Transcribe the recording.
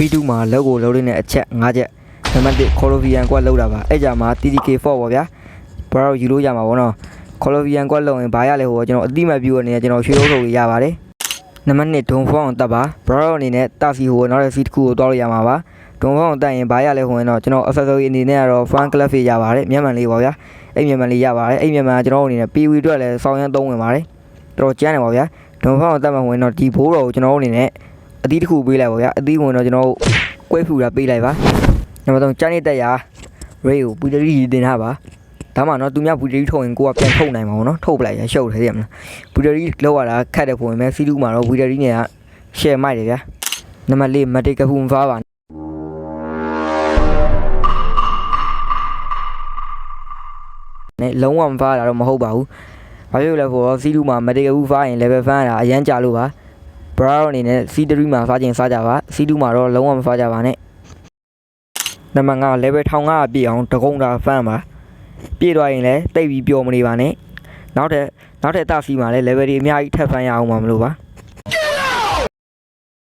V2 မှာလောက်ကိုလုံးလေးနဲ့အချက်၅ချက်နံပါတ်1 Colovian ကွက်လောက်တာပါအဲ့ကြမှာ TDK4 ပေါ့ဗျာဘရောယူလို့ရမှာပေါ့နော် Colovian ကွက်လောက်ရင်ဘာရလဲဟိုကျွန်တော်အတိမတ်ပြူအနေနဲ့ကျွန်တော်ရွှေလုံးထုတ်ရပါတယ်နံပါတ်2ဒွန်ဖောင်းတက်ပါဘရောအနေနဲ့တာစီဟိုနောက်တဲ့ feed တစ်ခုကိုတောက်လို့ရမှာပါဒွန်ဖောင်းတက်ရင်ဘာရလဲဟိုရင်တော့ကျွန်တော် accessory အနေနဲ့ကတော့ fan club ဖေးရပါတယ်မျက်မှန်လေးပေါ့ဗျာအဲ့မျက်မှန်လေးရပါတယ်အဲ့မျက်မှန်ကကျွန်တော်အနေနဲ့ PV အတွက်လည်းစောင်းရမ်းသုံးဝင်ပါတယ်တော်တော်ကျန်းတယ်ပေါ့ဗျာဒွန်ဖောင်းတက်မှဝင်တော့ဒီဘိုးတော်ကိုကျွန်တော်အနေနဲ့ အသီးတစ်ခုပေးလိုက်ပေါ့ဗျာအသီးဝင်တော့ကျွန်တော်ကွဲဖူတာပေးလိုက်ပါနံပါတ်3ကျန်းနေတက်ရ ray ကိုပူတရီတင်ထားပါဒါမှတော့သူများပူတရီထုတ်ရင်ကိုကပြန်ထုတ်နိုင်မှာပေါ့နော်ထုတ်ပလိုက်ရရှုပ်တယ်သိရမလားပူတရီလောက်ရတာခက်တယ်ပုံရင်ပဲစီလူမှာတော့ပူတရီနဲ့က share မိုက်တယ်ဗျာနံပါတ်4မတေကဖူမဖားပါနဲ့လုံးဝမဖားတာတော့မဟုတ်ပါဘူးဘာဖြစ်လို့လဲဆိုတော့စီလူမှာမတေကဖူဖားရင် level ဖန်တာအရန်ကြလို့ပါ brown အနေနဲ့ C3 မှာဖားခြင်းစားကြပါ C2 မှာတော့လုံးဝမဖားကြပါနဲ့နံပါတ်5 level 1500ပြည့်အောင်တကုံတာဖန်ပါပြည့်သွားရင်လည်းတိတ်ပြီးပျော်မနေပါနဲ့နောက်ထပ်နောက်ထပ်တာစီမှာလည်း level တွေအများကြီးထပ်ဖန်ရအောင်မှာမလို့ပါ